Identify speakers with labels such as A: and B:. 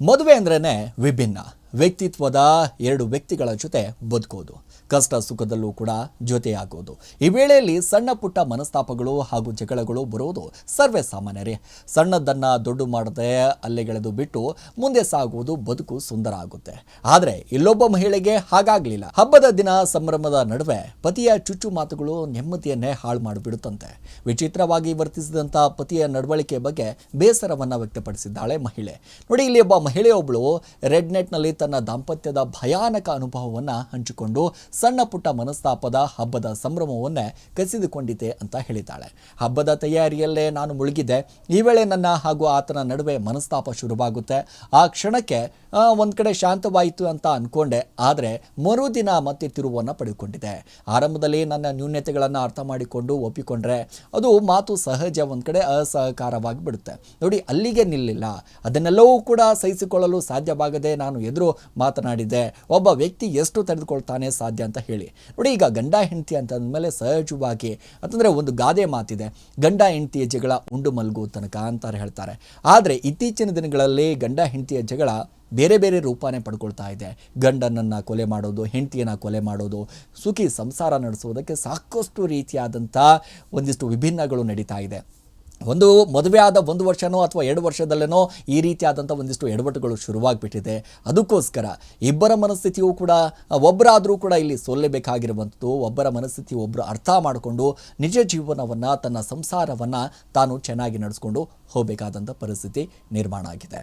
A: ಮದುವೆ ಅಂದ್ರೇ ವಿಭಿನ್ನ. ವ್ಯಕ್ತಿತ್ವದ ಎರಡು ವ್ಯಕ್ತಿಗಳ ಜೊತೆ ಬದುಕೋದು ಕಷ್ಟ ಸುಖದಲ್ಲೂ ಕೂಡ ಜೊತೆಯಾಗೋದು ಈ ವೇಳೆಯಲ್ಲಿ ಸಣ್ಣ ಪುಟ್ಟ ಮನಸ್ತಾಪಗಳು ಹಾಗೂ ಜಗಳಗಳು ಬರೋದು ಸರ್ವೇ ಸಾಮಾನ್ಯರೇ. ಸಣ್ಣದನ್ನು ದೊಡ್ಡ ಮಾಡದೆ ಅಲ್ಲೆಗೆಳೆದು ಬಿಟ್ಟು ಮುಂದೆ ಸಾಗುವುದು ಬದುಕು ಸುಂದರ ಆಗುತ್ತೆ. ಆದರೆ ಇಲ್ಲೊಬ್ಬ ಮಹಿಳೆಗೆ ಹಾಗಾಗಲಿಲ್ಲ. ಹಬ್ಬದ ದಿನ ಸಂಭ್ರಮದ ನಡುವೆ ಪತಿಯ ಚುಚ್ಚು ಮಾತುಗಳು ನೆಮ್ಮದಿಯನ್ನೇ ಹಾಳು ಮಾಡಿಬಿಡುತ್ತಂತೆ. ವಿಚಿತ್ರವಾಗಿ ವರ್ತಿಸಿದಂಥ ಪತಿಯ ನಡವಳಿಕೆ ಬಗ್ಗೆ ಬೇಸರವನ್ನು ವ್ಯಕ್ತಪಡಿಸಿದ್ದಾಳೆ ಮಹಿಳೆ. ನೋಡಿ ಇಲ್ಲಿ ಒಬ್ಬ ಮಹಿಳೆಯೊಬ್ಬಳು ರೆಡ್ ನೆಟ್ನಲ್ಲಿ ದಾಂಪತ್ಯದ ಭಯಾನಕ ಅನುಭವವನ್ನು ಹಂಚಿಕೊಂಡು ಸಣ್ಣ ಪುಟ್ಟ ಮನಸ್ತಾಪದ ಹಬ್ಬದ ಸಂಭ್ರಮವನ್ನೇ ಕಸಿದುಕೊಂಡಿದೆ ಅಂತ ಹೇಳಿದ್ದಾಳೆ. ಹಬ್ಬದ ತಯಾರಿಯಲ್ಲೇ ನಾನು ಮುಳುಗಿದ್ದೆ. ಈ ವೇಳೆ ನನ್ನ ಹಾಗೂ ಆತನ ನಡುವೆ ಮನಸ್ತಾಪ ಶುರುವಾಗುತ್ತೆ. ಆ ಕ್ಷಣಕ್ಕೆ ಒಂದ್ ಕಡೆ ಶಾಂತವಾಯಿತು ಅಂತ ಅಂದ್ಕೊಂಡೆ ಆದರೆ ಮರುದಿನ ಮತ್ತೆ ತಿರುವನ್ನು ಪಡೆದುಕೊಂಡಿದೆ ಆರಂಭದಲ್ಲಿ ನನ್ನ ನ್ಯೂನ್ಯತೆಗಳನ್ನು ಅರ್ಥ ಮಾಡಿಕೊಂಡು ಒಪ್ಪಿಕೊಂಡ್ರೆ ಅದು ಮಾತು ಸಹಜ, ಒಂದು ಕಡೆ ಅಸಹಕಾರವಾಗಿ ಬಿಡುತ್ತೆ. ನೋಡಿ, ಅಲ್ಲಿಗೆ ನಿಲ್ಲಿಲ್ಲ. ಅದನ್ನೆಲ್ಲವೂ ಕೂಡ ಸಹಿಸಿಕೊಳ್ಳಲು ಸಾಧ್ಯವಾಗದೆ ನಾನು ಎದುರು ಮಾತನಾಡಿದ್ದೆ. ಒಬ್ಬ ವ್ಯಕ್ತಿ ಎಷ್ಟು ತಡೆದುಕೊಳ್ತಾನೆ ಸಾಧ್ಯ ಅಂತ ಹೇಳಿ. ನೋಡಿ, ಈಗ ಗಂಡ, ಹೆಂಡತಿ ಅಂತ ಅಂದಮೇಲೆ ಸಹಜವಾಗಿ ಅಂತಂದರೆ ಒಂದು ಗಾದೆ ಮಾತಿದೆ. ಗಂಡ, ಹೆಂಡತಿಯ ಜಗಳ ಉಂಡು ಮಲ್ಗು ತನಕ ಅಂತಾರೆ ಹೇಳ್ತಾರೆ. ಆದರೆ ಇತ್ತೀಚಿನ ದಿನಗಳಲ್ಲಿ ಗಂಡ, ಹೆಂಡತಿಯ ಜಗಳ ಬೇರೆ ಬೇರೆ ರೂಪಾನೇ ಪಡ್ಕೊಳ್ತಾ ಇದೆ. ಗಂಡನನ್ನು ಕೊಲೆ ಮಾಡೋದು, ಹೆಂಡತಿಯನ್ನು ಕೊಲೆ ಮಾಡೋದು, ಸುಖಿ ಸಂಸಾರ ನಡೆಸೋದಕ್ಕೆ ಸಾಕಷ್ಟು ರೀತಿಯಾದಂಥ ಒಂದಿಷ್ಟು ವಿಭಿನ್ನಗಳು ನಡೀತಾ ಇದೆ. ಒಂದು ಮದುವೆ ಆದ ಒಂದು ವರ್ಷನೋ ಅಥವಾ ಎರಡು ವರ್ಷದಲ್ಲೇನೋ ಈ ರೀತಿಯಾದಂಥ ಒಂದಿಷ್ಟು ಎಡವಟ್ಟುಗಳು ಶುರುವಾಗಿಬಿಟ್ಟಿದೆ. ಅದಕ್ಕೋಸ್ಕರ ಇಬ್ಬರ ಮನಸ್ಥಿತಿಯೂ ಕೂಡ, ಒಬ್ಬರಾದರೂ ಕೂಡ ಇಲ್ಲಿ ಸೋಲ್ಲೇಬೇಕಾಗಿರುವಂಥದ್ದು. ಒಬ್ಬರ ಮನಸ್ಥಿತಿ ಒಬ್ಬರು ಅರ್ಥ ಮಾಡಿಕೊಂಡು ನಿಜ ಜೀವನವನ್ನು, ತನ್ನ ಸಂಸಾರವನ್ನು ತಾನು ಚೆನ್ನಾಗಿ ನಡೆಸ್ಕೊಂಡು ಹೋಗಬೇಕಾದಂಥ ಪರಿಸ್ಥಿತಿ ನಿರ್ಮಾಣ ಆಗಿದೆ.